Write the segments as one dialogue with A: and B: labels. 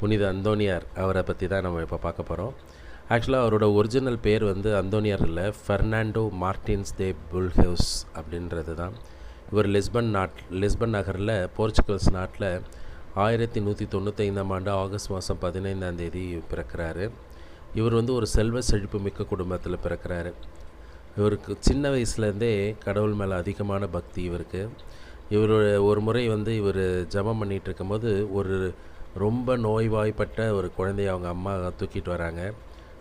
A: புனித அந்தோனியார் அவரை பற்றி தான் நம்ம இப்போ பார்க்க போகிறோம் ஆக்சுவலாக அவரோட ஒரிஜினல் பேர் வந்து அந்தோனியார் இல்லை ஃபெர்னாண்டோ மார்டின்ஸ் தே புல்ஹவுஸ் அப்படின்றது தான். இவர் லிஸ்பன் நாட் லிஸ்பன் நகரில் போர்ச்சுகல்ஸ் நாட்டில் ஆயிரத்தி நூற்றி தொண்ணூத்தைந்தாம் ஆண்டு ஆகஸ்ட் மாதம் பதினைந்தாம் தேதி பிறக்கிறாரு. இவர் வந்து ஒரு செல்வ செழிப்பு மிக்க குடும்பத்தில் பிறக்கிறாரு. இவருக்கு சின்ன வயசுலேருந்தே கடவுள் மேலே அதிகமான பக்தி இவருக்கு. இவர் ஒரு முறை வந்து இவர் ஜபம் பண்ணிகிட்டு இருக்கும்போது ஒரு ரொம்ப நோய்வாய்ப்பட்ட ஒரு குழந்தைய அவங்க அம்மா தூக்கிட்டு வராங்க.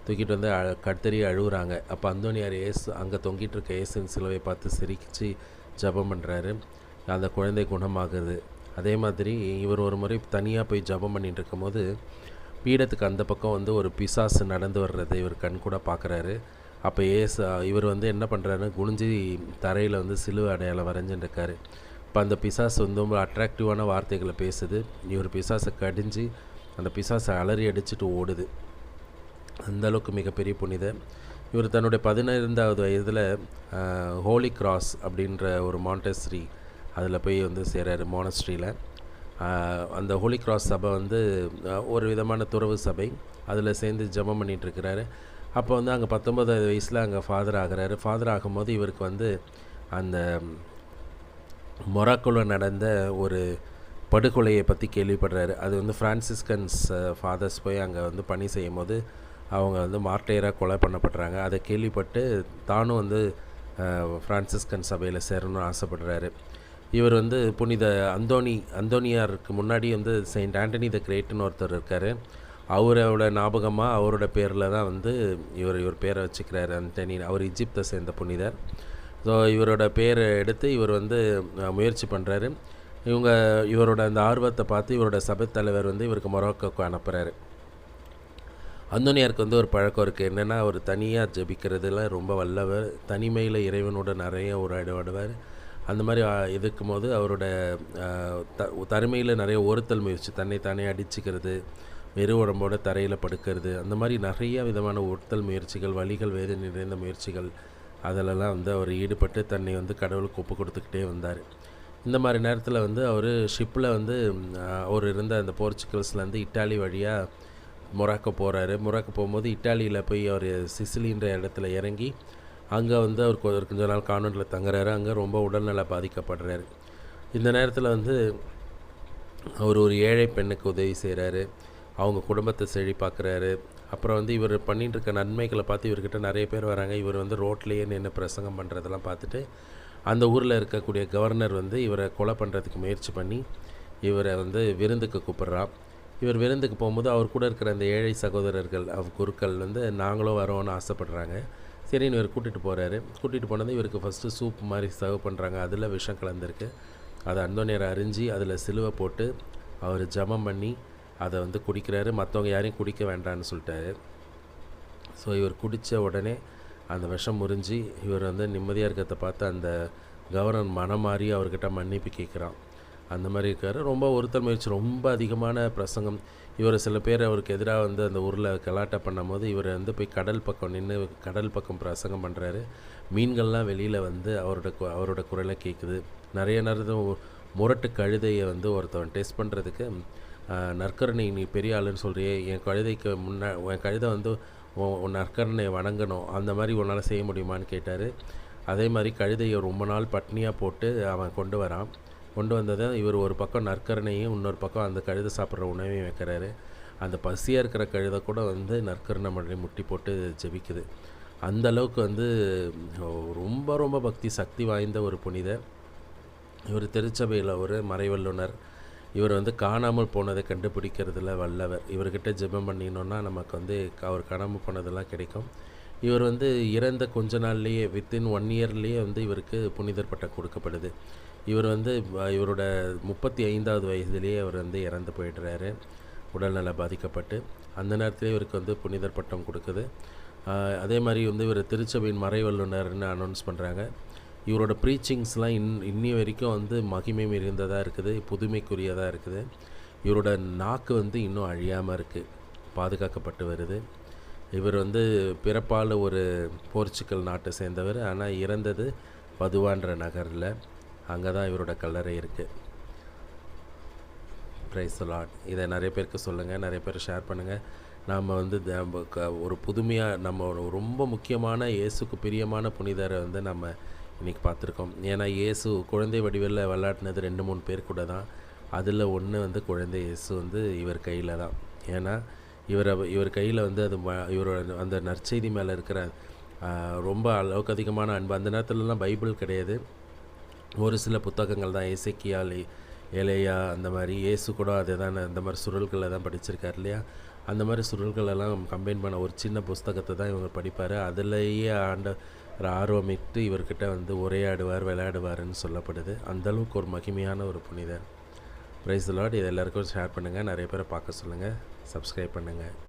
A: தூக்கிட்டு வந்து அழ கத்தறி அழுகுறாங்க அப்போ அந்தோனியார் ஏசு அங்கே தொங்கிட்டு இருக்க இயேசுவின் சிலுவை பார்த்து சிரிச்சு ஜெபம் பண்ணுறாரு அந்த குழந்தை குணமாகுது. அதே மாதிரி இவர் ஒரு முறை தனியாக போய் ஜெபம் பண்ணிட்டு இருக்கும்போது பீடத்துக்கு அந்த பக்கம் வந்து ஒரு பிசாசு நடந்து வர்றதை இவர் கண் கூட பார்க்குறாரு. அப்போ ஏசு இவர் வந்து என்ன பண்ணுறாருன்னு குனிஞ்சி தரையில் வந்து சிலுவை அடையாளம் வரைஞ்சுட்டு அப்போ அந்த பிசாசு வந்து ரொம்ப அட்ராக்டிவான வார்த்தைகளை பேசுது. இவர் பிசாசை கடிஞ்சு அந்த பிசாசை அலறி அடிச்சுட்டு ஓடுது. அந்த அளவுக்கு மிகப்பெரிய புனித இவர் தன்னுடைய பதினைந்தாவது வயதில் ஹோலி கிராஸ் அப்படின்ற ஒரு மாண்டஸ்ரீ அதில் போய் வந்து சேர்றாரு மோனஸ்ட்ரியில் அந்த ஹோலி கிராஸ் சபை வந்து ஒரு விதமான துறவு சபை. அதில் சேர்ந்து ஜபம் பண்ணிகிட்ருக்கிறாரு அப்போ வந்து அங்கே பத்தொம்பது வயசில் அங்கே ஃபாதர் ஆகிறாரு. ஃபாதர் ஆகும்போது இவருக்கு வந்து அந்த மொராக்கோவில் நடந்த ஒரு படுகொலையை பற்றி கேள்விப்படுறாரு. அது வந்து ஃப்ரான்சிஸ்கன்ஸ் ஃபாதர்ஸ் போய் அங்கே வந்து பணி செய்யும் போது அவங்க வந்து மார்டையராக கொலை பண்ணப்படுறாங்க. அதை கேள்விப்பட்டு தானும் வந்து ஃப்ரான்சிஸ்கன் சபையில் சேரணும்னு ஆசைப்படுறாரு. இவர் வந்து புனித அந்தோனி அந்தோனியாருக்கு முன்னாடி வந்து செயின்ட் ஆண்டனி த கிரேட்னு ஒருத்தர் இருக்கார். அவரோட ஞாபகமாக அவரோட பேரில் தான் வந்து இவர் இவர் பேரை வச்சுக்கிறாரு. அந்தனி அவர் இஜிப்தை சேர்ந்த புனிதர். ஸோ இவரோட பேரை எடுத்து இவர் வந்து முயற்சி பண்ணுறாரு இவங்க இவரோட அந்த ஆர்வத்தை பார்த்து இவரோட சபைத் தலைவர் வந்து இவருக்கு மொரோக்கோக்கு அனுப்புகிறாரு அந்தோனியாருக்கு வந்து ஒரு பழக்கம் இருக்குது என்னென்னா அவர் தனியாக ஜபிக்கிறதுலாம் ரொம்ப வல்லவர். தனிமையில் இறைவனோட நிறைய உரையாடுவார். அந்த மாதிரி ஆ, இருக்கும் போது அவரோட த தனிமையில் நிறைய ஒருத்தல் முயற்சி தன்னை தானே அடிச்சுக்கிறது வெறும் உடம்போட தரையில் படுக்கிறது அந்த மாதிரி நிறைய விதமான ஒருத்தல் முயற்சிகள் வலிகள் வேதனை நிறைந்த முயற்சிகள் அதிலெல்லாம் வந்து அவர் ஈடுபட்டு தன்னை வந்து கடவுளுக்கு ஒப்பு கொடுத்துக்கிட்டே வந்தார். இந்த மாதிரி நேரத்தில் வந்து அவர் ஷிப்பில் வந்து அவர் இருந்த அந்த போர்ச்சுகல்ஸ்லேருந்து இட்டாலி வழியாக மொராக்கோ போகிறாரு மொராக்கோ போகும்போது இட்டாலியில் போய் அவர் சிசிலின்ற இடத்துல இறங்கி அங்கே வந்து அவர் கொஞ்ச நாள் கான்வெண்ட்டில் தங்குறாரு. அங்கே ரொம்ப உடல்நல பாதிக்கப்படுறாரு. இந்த நேரத்தில் வந்து அவர் ஒரு ஏழை பெண்ணுக்கு உதவி செய்கிறாரு அவங்க குடும்பத்தை செழிப்பாக்குறாரு. அப்புறம் வந்து இவர் பண்ணிகிட்டு இருக்க நன்மைகளை பார்த்து இவர்கிட்ட நிறைய பேர் வராங்க. இவர் வந்து ரோட்லேயே நின்று பிரசங்கம் பண்ணுறதெல்லாம் பார்த்துட்டு அந்த ஊரில் இருக்கக்கூடிய கவர்னர் வந்து இவரை கொலை பண்ணுறதுக்கு முயற்சி பண்ணி இவரை வந்து விருந்துக்கு கூப்பிட்றான் இவர் விருந்துக்கு போகும்போது அவர் கூட இருக்கிற அந்த ஏழை சகோதரர்கள் அவ் குருக்கள் வந்து நாங்களும் வரோன்னு ஆசைப்படுறாங்க. சரின்னு இவர் கூட்டிகிட்டு போகிறாரு கூட்டிகிட்டு போனது இவருக்கு ஃபஸ்ட்டு சூப் மாதிரி சர்வ் பண்ணுறாங்க அதில் விஷம் கலந்துருக்கு. அதை அந்தோனியர் அரிஞ்சு அதில் சிலுவை போட்டு அவர் ஜமம் பண்ணி அதை வந்து குடிக்கிறாரு. மற்றவங்க யாரையும் குடிக்க வேண்டாம்னு சொல்லிட்டாரு. ஸோ இவர் குடித்த உடனே அந்த விஷம் முறிஞ்சு இவர் வந்து நிம்மதியாக இருக்கிறத பார்த்து அந்த கவர்னர் மனம் மாறி அவர்கிட்ட மன்னிப்பு கேட்குறான். அந்த மாதிரி இருக்கார். ரொம்ப ஒருத்தர் முயற்சி ரொம்ப அதிகமான பிரசங்கம். இவர் சில பேர் அவருக்கு எதிராக வந்து அந்த ஊரில் கலாட்டா பண்ணும்போது இவர் வந்து போய் கடல் பக்கம் நின்று கடல் பக்கம் பிரசங்கம் பண்ணுறாரு மீன்கள்லாம் வெளியில் வந்து அவரோட கு- அவரோட குரலை கேட்குது. நிறைய நேரத்தில் முரட்டு கழுதையை வந்து ஒருத்தவன் டெஸ்ட் பண்ணுறதுக்கு நற்கரணை நீ பெரிய ஆளுன்னு சொல்கிறியே என் கழுதைக்கு முன்னா என் கழுதை வந்து உன் உன் வணங்கணும். அந்த மாதிரி உன்னால் செய்ய முடியுமான்னு கேட்டார். அதே மாதிரி கழுதையை ரொம்ப நாள் பட்னியாக போட்டு அவன் கொண்டு வரான். கொண்டு வந்ததை இவர் ஒரு பக்கம் நற்கரணையும் இன்னொரு பக்கம் அந்த கழுதை சாப்பிட்ற உணவையும் வைக்கிறாரு. அந்த பசியாக இருக்கிற கழுதை கூட வந்து நற்கரணை மழை முட்டி போட்டு ஜெபிக்குது. அந்த அளவுக்கு வந்து ரொம்ப ரொம்ப பக்தி சக்தி வாய்ந்த ஒரு புனித இவர் திருச்சபையில் ஒரு மறைவல்லுனர் இவர் வந்து காணாமல் போனதை கண்டுபிடிக்கிறதுல வல்லவர். இவர்கிட்ட ஜெபம் பண்ணினோன்னா நமக்கு வந்து க- அவர் காணாமல் போனதெல்லாம் கிடைக்கும். இவர் வந்து இறந்த கொஞ்ச நாள்லேயே வித்தின் ஒன் இயர்லேயே வந்து இவருக்கு புனிதர் பட்டம் கொடுக்கப்படுது. இவர் வந்து இவரோட முப்பத்தி ஐந்தாவது வயசுலேயே அவர் வந்து இறந்து போயிடுறாரு. உடல்நல பாதிக்கப்பட்டு அந்த நேரத்திலே இவருக்கு வந்து புனிதர் பட்டம் கொடுக்குது. அதே மாதிரி வந்து இவர் திருச்சபையின் மறைவல்லுனர்னு அனௌன்ஸ் பண்ணுறாங்க இவரோட ப்ரீச்சிங்ஸ்லாம் இன் இன்னி வரைக்கும் வந்து மகிமை மிகுந்ததாக இருக்குது புதுமைக்குரியதாக இருக்குது. இவரோட நாக்கு வந்து இன்னும் அழியாமல் இருக்குது பாதுகாக்கப்பட்டு வருது. இவர் வந்து பிறப்பால் ஒரு போர்ச்சுக்கல் நாட்டை சேர்ந்தவர் ஆனால் இறந்தது பதுவான்ற நகரில். அங்கே தான் இவரோட கல்லறை இருக்குது ப்ரைஸ் லாட் இதை நிறைய பேருக்கு சொல்லுங்கள் நிறைய பேர் ஷேர் பண்ணுங்கள் நாம் வந்து த- ஒரு புதுமையாக நம்ம ரொம்ப முக்கியமான இயேசுக்கு பிரியமான புனிதரை வந்து நம்ம இன்றைக்கி பார்த்துருக்கோம். ஏன்னா இயேசு குழந்தை வடிவில் விளையாடினது ரெண்டு மூணு பேர் கூட தான். அதில் ஒன்று வந்து குழந்தை இயேசு வந்து இவர் கையில் தான். ஏன்னா இவரை இவர் கையில் வந்து அது ம- இவரோட அந்த நற்செய்தி மேலே இருக்கிற ரொம்ப அளவுக்கு அதிகமான அன்பு. அந்த நேரத்துலலாம் பைபிள் கிடையாது. ஒரு சில புத்தகங்கள் தான். இசைக்கியால் ஏலையா அந்த மாதிரி. இயேசு கூட அதை தான் அந்த மாதிரி சுருள்களை தான் படிச்சிருக்காரு இல்லையா? அந்த மாதிரி சுருள்களெல்லாம் கம்பைன் பண்ண ஒரு சின்ன புஸ்தகத்தை தான் இவங்க படிப்பார். அதுலேயே ஆண்ட ஆர்வமிட்டு இவர்கிட்ட வந்து உரையாடுவார் விளையாடுவார்ன்னு சொல்லப்படுது. அந்த அளவுக்கு ஒரு மகிமையான ஒரு புனிதர். ப்ரைஸ் லார்ட் இது எல்லாருக்கும் ஷேர் பண்ணுங்கள் நிறைய பேரை பார்க்க சொல்லுங்கள் சப்ஸ்கிரைப் பண்ணுங்கள்